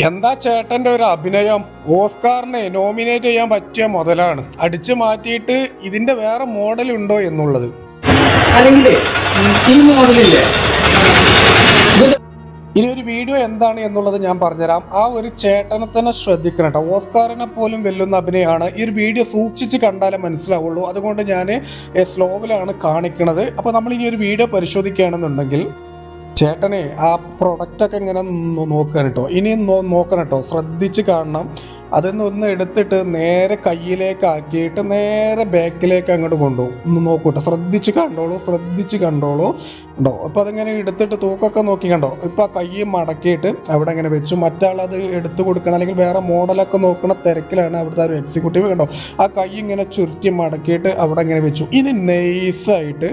എന്താ ചേട്ടന്റെ ഒരു അഭിനയം? ഓസ്കാറിനെ നോമിനേറ്റ് ചെയ്യാൻ പറ്റിയ മുതലാണ്. അടിച്ചു മാറ്റിയിട്ട് ഇതിന്റെ വേറെ മോഡൽ ഉണ്ടോ എന്നുള്ളത്. ഇനി ഒരു വീഡിയോ എന്താണ് എന്നുള്ളത് ഞാൻ പറഞ്ഞുതരാം. ആ ഒരു ചേട്ടനെ തന്നെ ശ്രദ്ധിക്കണം കേട്ടോ. ഓസ്കാറിനെ പോലും വെല്ലുന്ന അഭിനയമാണ്. ഈ ഒരു വീഡിയോ സൂക്ഷിച്ച് കണ്ടാലേ മനസ്സിലാവുള്ളൂ. അതുകൊണ്ട് ഞാൻ സ്ലോവിലാണ് കാണിക്കുന്നത് അപ്പോൾ നമ്മൾ ഇനി ഒരു വീഡിയോ പരിശോധിക്കുകയാണെന്നുണ്ടെങ്കിൽ ചേട്ടനെ ആ പ്രൊഡക്റ്റൊക്കെ ഇങ്ങനെ നോക്കണം കേട്ടോ ഇനി നോക്കണം കേട്ടോ ശ്രദ്ധിച്ച് കാണണം. അതൊന്ന് ഒന്ന് എടുത്തിട്ട് നേരെ കയ്യിലേക്ക് ആക്കിയിട്ട് നേരെ ബാക്കിലേക്ക് അങ്ങോട്ട് കൊണ്ടുപോകും ഒന്ന് നോക്കൂട്ടോ. ശ്രദ്ധിച്ച് കണ്ടോളൂ ശ്രദ്ധിച്ച് കണ്ടോളൂ. ഉണ്ടോ അപ്പോൾ അതിങ്ങനെ എടുത്തിട്ട് തൂക്കൊക്കെ നോക്കി കണ്ടോ? ഇപ്പോൾ ആ കൈ മടക്കിയിട്ട് അവിടെ അങ്ങനെ വെച്ചു. മറ്റാൾ അത് എടുത്തു കൊടുക്കണം. അല്ലെങ്കിൽ വേറെ മോഡലൊക്കെ നോക്കണ തിരക്കിലാണ് അവിടുത്തെ ഒരു എക്സിക്യൂട്ടീവ് കണ്ടോ? ആ കൈ ഇങ്ങനെ ചുരുട്ടി മടക്കിയിട്ട് അവിടെ ഇങ്ങനെ വെച്ചു. ഇനി നൈസായിട്ട്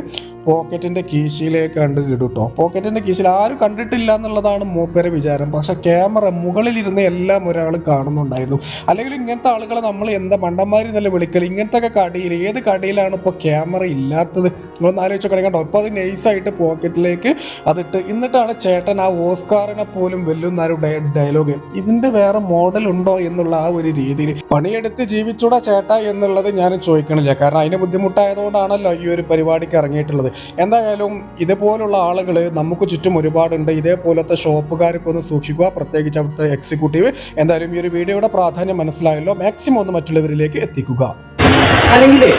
പോക്കറ്റിന്റെ കീശയിലേക്ക് കണ്ട് ഇടുട്ടോ പോക്കറ്റിന്റെ കീശയിൽ ആരും കണ്ടിട്ടില്ല എന്നുള്ളതാണ് മൂപ്പരെ വിചാരം. പക്ഷെ ക്യാമറ മുകളിലിരുന്ന് എല്ലാം ഒരാൾ കാണുന്നുണ്ടായിരുന്നു. അല്ലെങ്കിൽ ഇങ്ങനത്തെ ആളുകളെ നമ്മൾ എന്താ മണ്ടന്മാരി നല്ല വിളിക്കൽ ഇങ്ങനത്തെ കടിയിൽ ഏത് കടിയിലാണ് ഇപ്പോൾ ക്യാമറ ഇല്ലാത്തത്? നിങ്ങളൊന്ന് ആലോചിച്ച് കളിക്കണ്ടോ കണ്ടോ ഇപ്പോൾ അത് നൈസായിട്ട് പോക്കറ്റിലേക്ക് അതിട്ട് എന്നിട്ടാണ് ചേട്ടൻ ആ ഓസ്കാറിനെ പോലും വെല്ലുന്ന ഒരു ഡയലോഗ്. ഇതിന്റെ വേറെ മോഡൽ ഉണ്ടോ എന്നുള്ള ആ ഒരു രീതിയിൽ. പണിയെടുത്ത് ജീവിച്ചൂടാ ചേട്ടാ എന്നുള്ളത് ഞാൻ ചോദിക്കണില്ല. കാരണം അതിന് ബുദ്ധിമുട്ടായതുകൊണ്ടാണല്ലോ ഈ ഒരു പരിപാടിക്ക് ഇറങ്ങിയിട്ടുള്ളത്. എന്തായാലും ഇതുപോലുള്ള ആളുകൾ നമുക്ക് ചുറ്റും ഒരുപാടുണ്ട്. ഇതേപോലത്തെ ഷോപ്പുകാർക്കൊന്ന് സൂക്ഷിക്കുക. പ്രത്യേകിച്ച് അവിടുത്തെ എക്സിക്യൂട്ടീവ് എന്തായാലും ഈ ഒരു വീഡിയോയുടെ പ്രാധാന്യം മനസ്സിലായല്ലോ. മാക്സിമം ഒന്ന് മറ്റുള്ളവരിലേക്ക് എത്തിക്കുക. അല്ലെങ്കിൽ